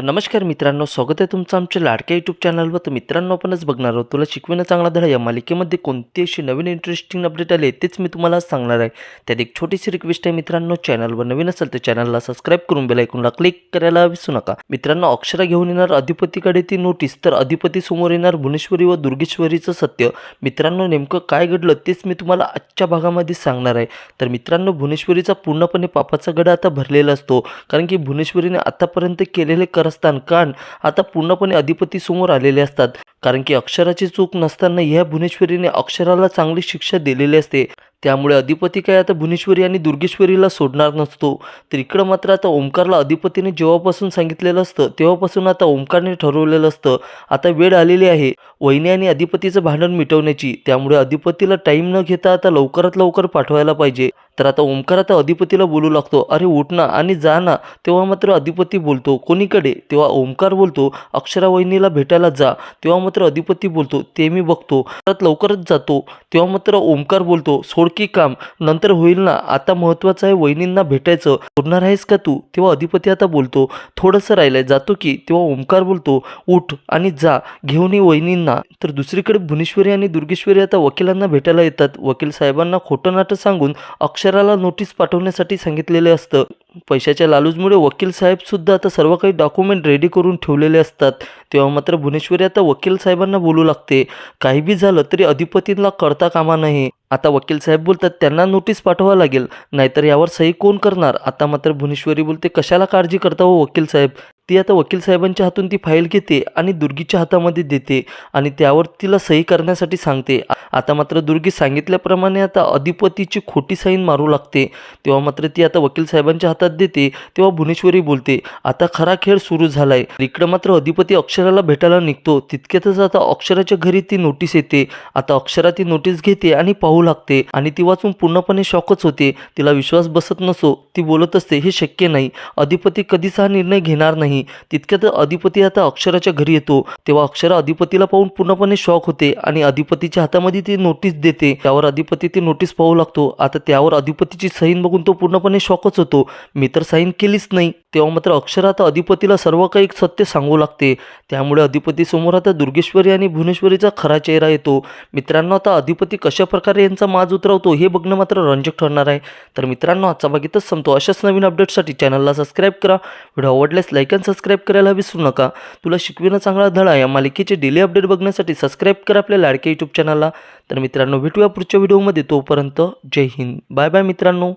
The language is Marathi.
तर नमस्कार मित्रांनो स्वागत आहे तुमचं आमच्या लाडक्या यूट्यूब चॅनलवर तर मित्रांनो आपणच बघणार आहोत. तुला शिकविणं चांगला धडा या मालिकेमध्ये कोणती अशी नवीन इंटरेस्टिंग अपडेट आले तेच मी तुम्हाला सांगणार आहे. त्यात एक छोटीशी रिक्वेस्ट आहे मित्रांनो चॅनलवर नवीन असेल तर चॅनलला सबस्क्राईब करून बेल ऐकूनला क्लिक करायला विसरू नका. मित्रांनो अक्षरा घेऊन येणार अधिपतीकडे ती नोटीस तर अधिपती समोर येणार भुवनेश्वरी व दुर्गेश्वरीचं सत्य. मित्रांनो नेमकं काय घडलं तेच मी तुम्हाला आजच्या भागामध्ये सांगणार आहे. तर मित्रांनो भुवनेश्वरीचा पूर्णपणे पापाचा गडा आता भरलेला असतो. कारण की भुवनेश्वरीने आतापर्यंत केलेले कर करस्थान कान आता पूर्णपणे अधिपतीसमोर आलेले असतात. कारण की अक्षराची चूक नसताना ह्या भुवनेश्वरीने अक्षराला चांगली शिक्षा दिलेली असते. त्यामुळे अधिपती काय आता भुवनेश्वरी आणि दुर्गेश्वरीला सोडणार नसतो. तर इकडं मात्र आता ओंकारला अधिपतीने जेव्हापासून सांगितलेलं असतं तेव्हापासून आता ओंकारने ठरवलेलं असतं. आता वेळ आलेली आहे वहिनी आणि अधिपतीचं भांडण मिटवण्याची. त्यामुळे अधिपतीला टाईम न घेता आता लवकरात लवकर पाठवायला पाहिजे. तर आता ओंकार आता अधिपतीला बोलू लागतो अरे उठ ना आणि जा ना. तेव्हा मात्र अधिपती बोलतो कोणीकडे? तेव्हा ओंकार बोलतो अक्षरा वहिनीला भेटायला जा. तेव्हा मात्र अधिपती बोलतो ते मी बघतो. परत लवकरच जातो. तेव्हा मात्र ओंकार बोलतो सोड की काम? नंतर होईल ना? आता महत्त्वाचं आहे वहिनींना भेटायचं. बोलणार आहेस का तू? तेव्हा अधिपती आता बोलतो. थोडंसं राहिलंय. जातो की? तेव्हा ओंकार बोलतो. उठ आणि जा. घेऊन ये वहिनींना. तर दुसरीकडे भुवनेश्वरी आणि दुर्गेश्वरी आता वकिलांना भेटायला येतात. वकील साहेबांना खोटं नाटं सांगून अक्षराला नोटीस पाठवण्यासाठी सांगितलेले असतं. पैशाच्या लालूचमुळे वकील साहेब सुद्धा आता सर्व काही डॉक्युमेंट रेडी करून ठेवलेले असतात. तेव्हा मात्र भुवनेश्वरी आता वकील साहेबांना बोलू लागते. काही बी झालं तरी अधिपतींना कळता कामा नाही आता वकील साहेब बोलतात त्यांना नोटीस पाठवावं लागेल. नाहीतर यावर सही कोण करणार? आता मात्र भुवनेश्वरी बोलते कशाला काळजी करता हो वकील साहेब? ती आता वकील साहेबांच्या हातून ती फाईल घेते आणि दुर्गीच्या हातामध्ये देते आणि त्यावर तिला सही करण्यासाठी सांगते. आता मात्र दुर्गी सांगितल्याप्रमाणे आता अधिपतीची खोटी साईन मारू लागते. तेव्हा मात्र ती आता वकील साहेबांच्या हातात देते तेव्हा भुवनेश्वरी बोलते आता खरा खेळ सुरू झालाय. इकडं मात्र अधिपती अक्षराला भेटायला निघतो. तितक्यातच आता अक्षराच्या घरी ती नोटीस येते. आता अक्षरा ती नोटीस घेते आणि पाहू लागते आणि ती वाचून पूर्णपणे शॉकच होते. तिला विश्वास बसत नसो. ती बोलत असते हे शक्य नाही. अधिपती कधीच हा निर्णय घेणार नाही. तितक्यात अधिपती आता अक्षराच्या घरी येतो. तेव्हा अक्षरा अधिपतीला पाहून पूर्णपणे शॉक होते आणि अधिपतीच्या हातामध्ये ती नोटीस देते. त्यावर अधिपती ती नोटीस पाहू लागतो. आता त्यावर अधिपतीची सहीन बघून तो पूर्णपणे शॉकच होतो. मी तर साईन केलीच नाही. तेव्हा मात्र अक्षर आता अधिपतीला सर्व काही सत्य सांगू लागते. त्यामुळे अधिपती समोर आता दुर्गेश्वरी आणि भुवनेश्वरीचा खरा चेहरा येतो. मित्रांनो आता अधिपती कशा प्रकारे यांचा माज उतरवतो हे बघणं मात्र रंजक ठरणार आहे. तर मित्रांनो आजचा बघितच संपतो. अशाच नवीन अपडेटसाठी चॅनलला सबस्क्राईब करा. व्हिडिओ आवडल्यास लाईक अँड सबस्क्राईब करायला विसरू नका. तुला शिकविणं चांगला धडा या मालिकेचे डेली अपडेट बघण्यासाठी सबस्क्राईब करा आपल्या लाडके यूट्यूब चॅनलला तर मित्रांनो भेटूया पुढच्या व्हिडिओमध्ये. तोपर्यंत जय हिंद. बाय बाय मित्रांनो.